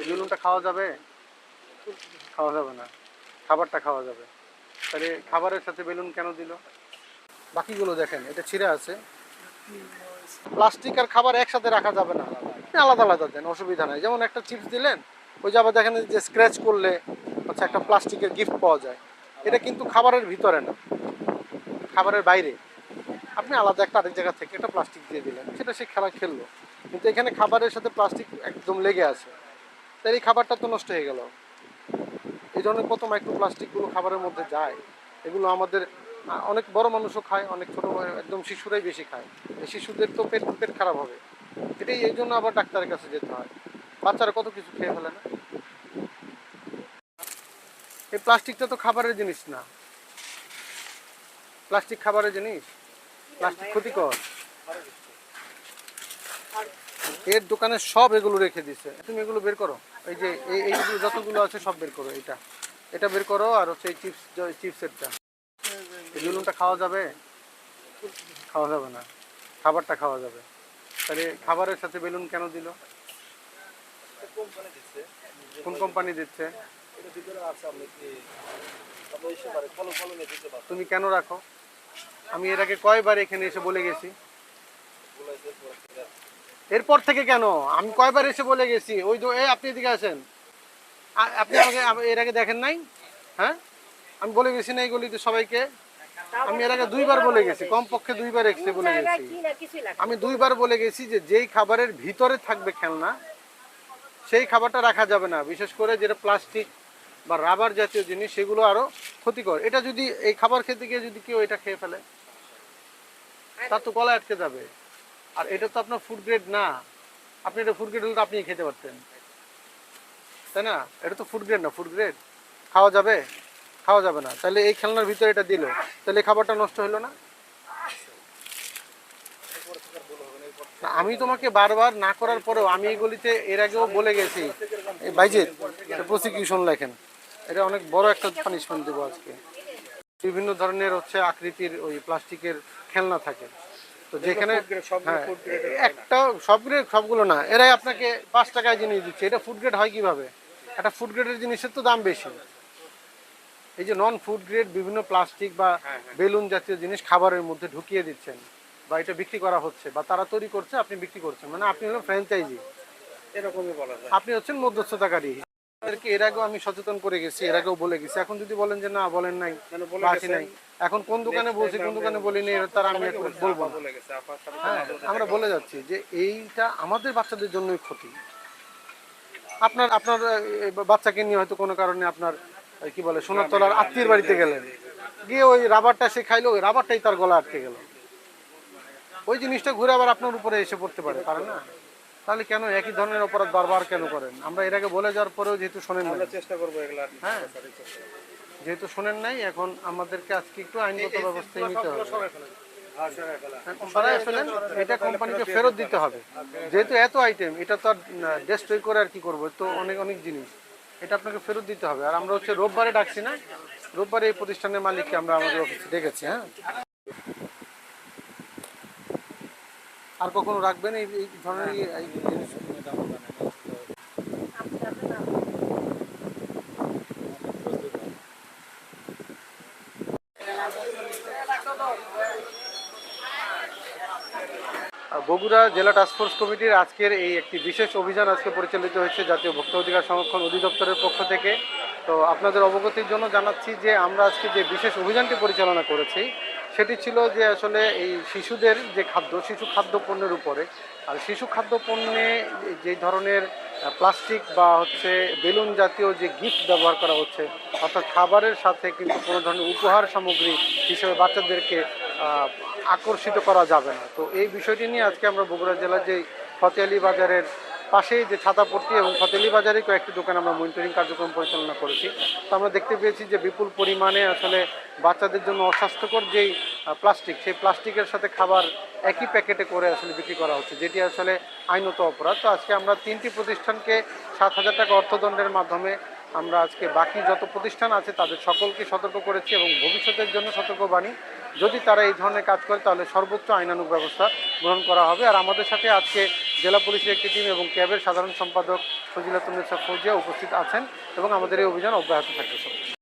এই খাওয়া যাবে? খাওয়া যাবে না। খাবারটা খাওয়া যাবে। তাহলে খাবারের সাথে বেলুন কেন দিল? বাকিগুলো দেখেন, এটা ছিঁড়ে আছে। প্লাস্টিক আর খাবার একসাথে রাখা যাবে না। আলাদা আলাদা দেন, অসুবিধা নাই। যেমন একটা চিপস দিলেন, ওই যে আবার দেখেন যে স্ক্র্যাচ করলে হচ্ছে একটা প্লাস্টিকের গিফট পাওয়া যায়। এটা কিন্তু খাবারের ভিতরে না, খাবারের বাইরে। আপনি আলাদা একটা আরেক জায়গা থেকে একটা প্লাস্টিক দিয়ে দিলেন, সেটা সে খেলা খেললো। কিন্তু এখানে খাবারের সাথে প্লাস্টিক একদম লেগে আছে। তাই এই খাবারটা তো নষ্ট হয়ে গেল। এই ধরনের কত মাইক্রো প্লাস্টিকগুলো খাবারের মধ্যে যায়। এগুলো আমাদের অনেক বড় মানুষও খায়, অনেক ছোটো একদম শিশুরাই বেশি খায়। এই শিশুদের তো পেট পেট খারাপ হবে। এটাই, এই জন্য আবার ডাক্তারের কাছে যেতে হয়। বাচ্চারা কত কিছু খেয়ে ফেলে না? এই প্লাস্টিকটা তো খাবারের জিনিস না। প্লাস্টিক খাবারের জিনিস? প্লাস্টিক ক্ষতিকর। এর দোকানে সব এগুলো রেখে দিছে। তুমি এগুলো বের করো। এই যে এই এইগুলো যতগুলো আছে সব বের করো, এটা। এটা বের করো আর হচ্ছে চিপস চিপসেরটা এই খাওয়া যাবে? খাওয়া যাবে না। খাবারটা খাওয়া যাবে। তাহলে খাবারের সাথে বেলুন কেন দিল? কোন কোম্পানি দিচ্ছে? তুমি কেন রাখো? আমি এর আগে কয়বার এখানে এসে বলে গেছি। এরপর থেকে কেন? আমি কয়বার এসে বলে গেছি। ওই তো এ আপনি এদিকে আছেন আপনি আমাকে এর আগে দেখেন নাই? হ্যাঁ? আমি বলে গেছি না এই গলিতে সবাইকে। আমি এর আগে দুইবার বলে গেছি কমপক্ষে দুইবার এসে বলে গেছি। আমি দুইবার বলে গেছি যে যেই খাবারের ভিতরে থাকবে খেলনা সেই খাবারটা রাখা যাবে না। বিশেষ করে যেটা প্লাস্টিক বা রাবার জাতীয় জিনিস সেগুলো আরও ক্ষতিকর। এটা যদি এই খাবার খেতে গিয়ে যদি কেউ এটা খেয়ে ফেলে তার তো গলায় আটকে যাবে। আর এটা তো আপনার ফুড গ্রেড না। আপনি এটা ফুড গ্রেড হলে তো আপনি খেতে পারতেন। তাই না? এটা তো ফুড গ্রেড না ফুড গ্রেড খাওয়া যাবে? খাওয়া যাবে না। তাহলে এই খেলনার ভিতরে এটা দিল। তাহলে খাবারটা নষ্ট হলো না? আমি তোমাকে বারবার না করার পরেও আমি এই গলিতে এর আগেও বলে গেছি। এই বাইজিৎ প্রসিকিউশন লেখেন। এটা অনেক বড় একটা পানিশমেন্ট দেবো আজকে। বিভিন্ন ধরনের হচ্ছে আকৃতির ওই প্লাস্টিকের খেলনা থাকে। তো যেখানে হ্যাঁ, একটা সব গ্রেড সবগুলো না। এরাই আপনাকে পাঁচ টাকায় জিনিস দিচ্ছে। এটা ফুড গ্রেড হয় কীভাবে? একটা ফুড গ্রেডের জিনিসের তো দাম বেশি। এই যে নন ফুড গ্রেড বিভিন্ন প্লাস্টিক বা বেলুন জাতীয় জিনিস খাবারের মধ্যে ঢুকিয়ে দিচ্ছেন বা এটা বিক্রি করা হচ্ছে বা তারা তৈরি করছে আপনি বিক্রি করছেন। মানে আপনি হলেন ফ্র্যাঞ্চাইজি এরকমই বলা যায়। আপনি হচ্ছেন মধ্যস্থতাকারী। তাদেরকে এর আগেও আমি সচেতন করে গেছি এর আগেও বলে গেছি। এখন যদি বলেন যে না বলেন নাই আসি নাই। এখন কোন দোকানে বলছি কোন দোকানে বলিনি তারা আমি এখন বলব হ্যাঁ আমরা বলে যাচ্ছি যে এইটা আমাদের বাচ্চাদের জন্যই ক্ষতি। আপনার আপনার বাচ্চাকে নিয়ে হয়তো কোনো কারণে আপনার কি বলে সোনারতলার আত্মীয়ের বাড়িতে গেলেন। গিয়ে ওই রাবারটা সে খাইলো ওই রাবারটাই তার গলা আটকে গেল। ওই জিনিসটা ঘুরে আবার আপনার উপরে এসে পড়তে পারে পারে না? তাহলে কেন একই ধরনের অপরাধ বারবার কেন করেন? আমরা এর আগে বলে যাওয়ার পরেও যেহেতু শোনেন না চেষ্টা করব এগুলা হ্যাঁ। যেহেতু শোনেন নাই এখন আমাদেরকে আজকে একটু আইনগত ব্যবস্থায় নিতে হবে। সরাই ফেলেন। এটা কোম্পানিকে ফেরত দিতে হবে। যেহেতু এত আইটেম এটা তো আর ডেস্ট্রয় করে আর কি করব? তো অনেক অনেক জিনিস। এটা আপনাকে ফেরত দিতে হবে। আর আমরা হচ্ছে রোববারে ডাকছি না। রোববারে এই প্রতিষ্ঠানের মালিককে আমরা আমাদের অফিসে ডেকেছি হ্যাঁ। আর কখনো রাখবেন এই ধরনের বগুড়া জেলা টাস্কফোর্স কমিটির আজকের এই একটি বিশেষ অভিযান আজকে পরিচালিত হয়েছে জাতীয় ভোক্তা অধিকার সংরক্ষণ অধিদপ্তরের পক্ষ থেকে। তো আপনাদের অবগতির জন্য জানাচ্ছি যে আমরা আজকে যে বিশেষ অভিযানটি পরিচালনা করেছি সেটি ছিল যে আসলে এই শিশুদের যে খাদ্য, শিশু খাদ্য পণ্যের উপরে, আর শিশু খাদ্য পণ্যে যে ধরনের প্লাস্টিক বা হচ্ছে বেলুন জাতীয় যে গিফট ব্যবহার করা হচ্ছে, অর্থাৎ খাবারের সাথে কিন্তু কোনো ধরনের উপহার সামগ্রী হিসেবে বাচ্চাদেরকে আকর্ষিত করা যাবে না। তো এই বিষয়টি নিয়ে আজকে আমরা বগুড়া জেলার যে ফতেয়ালি বাজারের পাশেই যে ছাতাপট্টি এবং ফতেলি বাজারে কয়েকটি দোকান আমরা মনিটরিং কার্যক্রম পরিচালনা করেছি। তো আমরা দেখতে পেয়েছি যে বিপুল পরিমাণে আসলে বাচ্চাদের জন্য অস্বাস্থ্যকর যেই প্লাস্টিক সেই প্লাস্টিকের সাথে খাবার একই প্যাকেটে করে আসলে বিক্রি করা হচ্ছে, যেটি আসলে আইনত অপরাধ। তো আজকে আমরা তিনটি প্রতিষ্ঠানকে সাত হাজার টাকা অর্থদণ্ডের মাধ্যমে আমরা আজকে বাকি যত প্রতিষ্ঠান আছে তাদের সকলকে সতর্ক করেছি এবং ভবিষ্যতের জন্য সতর্কবাণী যদি তারা এই ধরনের কাজ করে, তাহলে সর্বোচ্চ আইনানুগ ব্যবস্থা গ্রহণ করা হবে। আর আমাদের সাথে আজকে জেলা পুলিশের একটি টিম এবং ক্যাবের সাধারণ সম্পাদক ফজিলাতুন্নেসা ফৌজিয়া উপস্থিত আছেন এবং আমাদের এই অভিযান অব্যাহত থাকবে।